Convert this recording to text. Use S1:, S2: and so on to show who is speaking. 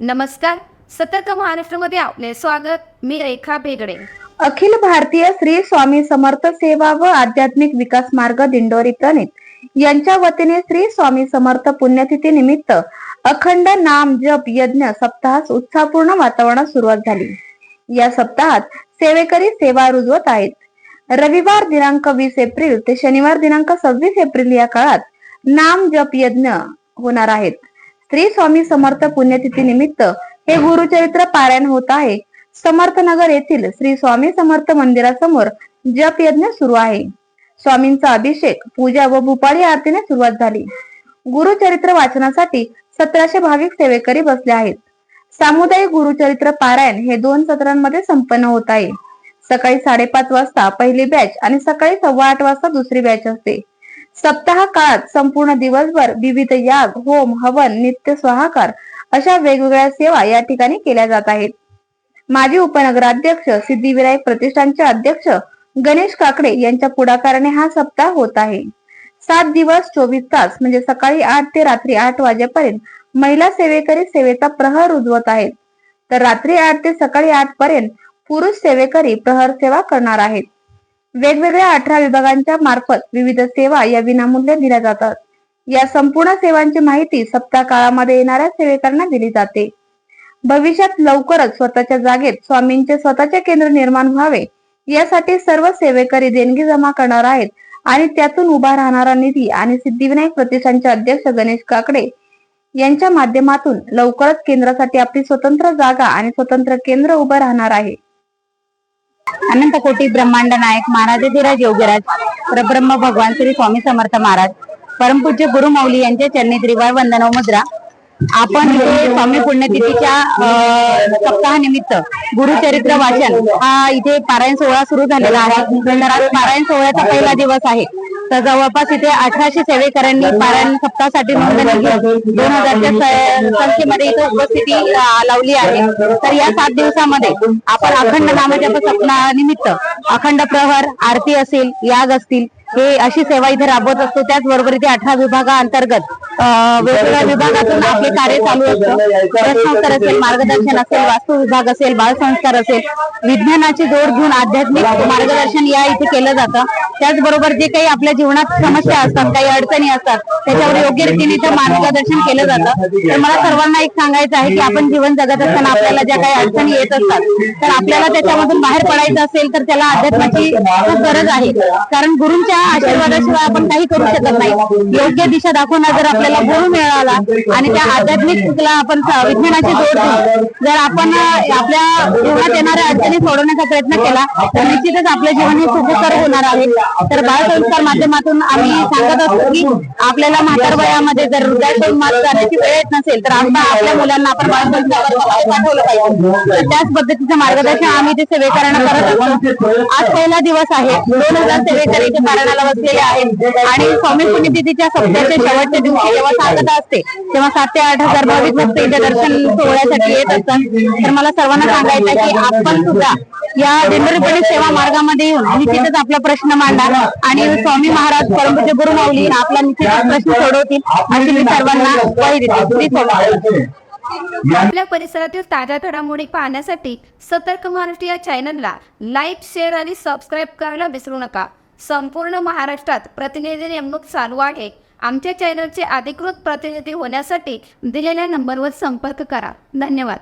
S1: नमस्कार. सतर्क महाराष्ट्रामध्ये आपले स्वागत. मी रेखा बेगडे
S2: अखिल भारतीय श्री स्वामी समर्थ सेवा व आध्यात्मिक विकास मार्ग दिंडोरी प्रणित. यांच्या वतीने श्री स्वामी समर्थ पुण्यतिथी निमित्त अखंड नाम जप यज्ञ सप्ताहास उत्साहपूर्ण वातावरणात सुरुवात झाली. या सप्ताहात सेवेकरी सेवा रुजवत आहेत. रविवार दिनांक वीस एप्रिल ते शनिवार दिनांक सव्वीस एप्रिल या काळात नाम जप यज्ञ होणार आहेत. श्री स्वामी समर्थ पुण्यतिथी निमित्त हे गुरुचरित्र पारायण होत आहे. समर्थनगर येथील श्री स्वामी समर्थ मंदिरासमोर जप यज्ञ सुरू आहे. स्वामींचा अभिषेक पूजा व भूपाळी आरतीने सुरुवात झाली. गुरुचरित्र वाचनासाठी सतराशे भाविक सेवेकरी बसले आहेत. सामुदायिक गुरुचरित्र पारायण हे दोन सत्रांमध्ये संपन्न होत आहे. सकाळी साडेपाच वाजता पहिली बॅच आणि सकाळी सव्वा आठ वाजता दुसरी बॅच असते. सप्ताह काळात संपूर्ण दिवसभर विविध याग होम हवन नित्य स्वाहाकार अशा वेगवेगळ्या सेवा या ठिकाणी केल्या जात आहेत. माजी उपनगराध्यक्ष सिद्धिविनायक प्रतिष्ठानचे अध्यक्ष गणेश काकडे यांच्या पुढाकाराने हा सप्ताह होत आहे. सात दिवस चोवीस तास म्हणजे सकाळी आठ ते रात्री आठ वाजेपर्यंत महिला सेवेकरी सेवेचा प्रहर उजवत आहेत. तर रात्री आठ ते सकाळी आठ पर्यंत पुरुष सेवेकरी प्रहर सेवा करणार आहेत. वेगवेगळ्या अठरा विभागांच्या मार्फत विविध सेवा या विनामूल्य दिल्या जातात. या संपूर्ण सेवांची माहिती सप्ताह काळामध्ये येणाऱ्या सेवेकरांना दिली जाते. भविष्यात लवकरच स्वतःच्या जागेत स्वामींचे स्वतःचे केंद्र निर्माण व्हावे यासाठी सर्व सेवेकरी देणगी जमा करणार आहेत आणि त्यातून उभा राहणारा निधी आणि सिद्धिविनायक प्रतिष्ठानचे अध्यक्ष गणेश काकडे यांच्या माध्यमातून लवकरच केंद्रासाठी आपली स्वतंत्र जागा आणि स्वतंत्र केंद्र उभं राहणार आहे.
S3: अनंत कोटी ब्रह्मांड नायक महाराजाधिराज योगीराज परब्रह्म भगवान श्री स्वामी समर्थ महाराज परमपूज्य गुरु माऊली यांच्या चरणी त्रिवार वंदन मुद्रा. आपण इथे स्वामी पुण्यतिथीच्या सप्ताहानिमित्त गुरुचरित्र वाचन हा इथे पारायण सोहळा सुरू झालेला आहे. तर आज पारायण सोहळ्याचा पहिला दिवस आहे. तर जवळपास इथे अठराशे सेवेकरांनी पारायण सप्ताहासाठी नोंदणी घेऊन दोन हजारच्या संख्येमध्ये इथे उपस्थिती लावली आहे. तर या सात दिवसामध्ये आपण अखंड नामाच्या सप्ताहानिमित्त अखंड प्रहर आरती असेल याग असतील हे अशी सेवा इथे राबवत असतो. त्याचबरोबर इथे अठरा विभागाअंतर्गत वेगवेगळ्या विभागातून आपले कार्य चालू असतं. प्रश्नोत्तर असेल मार्गदर्शन असेल वास्तू विभाग असेल बालसंस्कार असेल विज्ञानाची जोड घेऊन आध्यात्मिक मार्गदर्शन या इथे केलं जातं. त्याचबरोबर जे काही आपल्या जीवनात समस्या असतात काही अडचणी असतात त्याच्यावर योग्य रीतीने इथं मार्गदर्शन केलं जातं. तर मला सर्वांना एक सांगायचं आहे की आपण जीवन जगत असताना आपल्याला ज्या काही अडचणी येत असतात तर आपल्याला त्याच्यामधून बाहेर पडायचं असेल तर त्याला अध्यात्माची खूप गरज आहे. कारण गुरुंच्या आशीर्वादाशिवाय आपण काही करू शकत नाही. योग्य दिशा दाखवणं जर आपल्याला गुरु मिळाला आणि त्या आध्यात्मिकला आपण विज्ञानाची जोड जर आपण आपल्या जीवनात येणाऱ्या अडचणी सोडवण्याचा प्रयत्न केला तर निश्चितच आपलं जीवन हे सुखकर होणार आहे. तर बालसंस्कार माध्यमातून आम्ही सांगत असतो की आपल्याला म्हातार वयामध्ये जर हृदयातून जाण्याची वेळ येत नसेल तर आता आपल्या मुलांना आपण बालसंस्कार पाठवलं पाहिजे. तर त्याच पद्धतीचं मार्गदर्शन आम्ही ते सेवेकरांना करत असतो. आज पहिला दिवस आहे. दोन हजार सेवेकरी कारणाला बसलेले आहेत. आणि स्वामी पुण्यतिथीच्या सप्ताहाच्या शेवटच्या दिवशी जेव्हा सांगता असते तेव्हा सात ते आठ हजार भाविक भक्त इथे दर्शन सोहळ्यासाठी येत असतात. तर मला सर्वांना सांगायचं की आपण सुद्धा या दिंडोरीपणे सेवा मार्गामध्ये येऊन निश्चितच आपला प्रश्न मांड आणि स्वामी महाराज परमपूज्य गुरु माऊली आपला निश्चितच प्रश्न सोडवतील. अशी मी सर्वांना ग्वाही देते.
S1: आपल्या परिसरातील ताज्या घडामोडी पाहण्यासाठी सतर्क महाराष्ट्र या चॅनलला लाईक शेअर आणि सबस्क्राईब करायला विसरू नका. संपूर्ण महाराष्ट्रात प्रतिनिधी नेमणूक चालू आहे. आमच्या चॅनलचे अधिकृत प्रतिनिधी होण्यासाठी दिलेल्या नंबरवर संपर्क करा. धन्यवाद.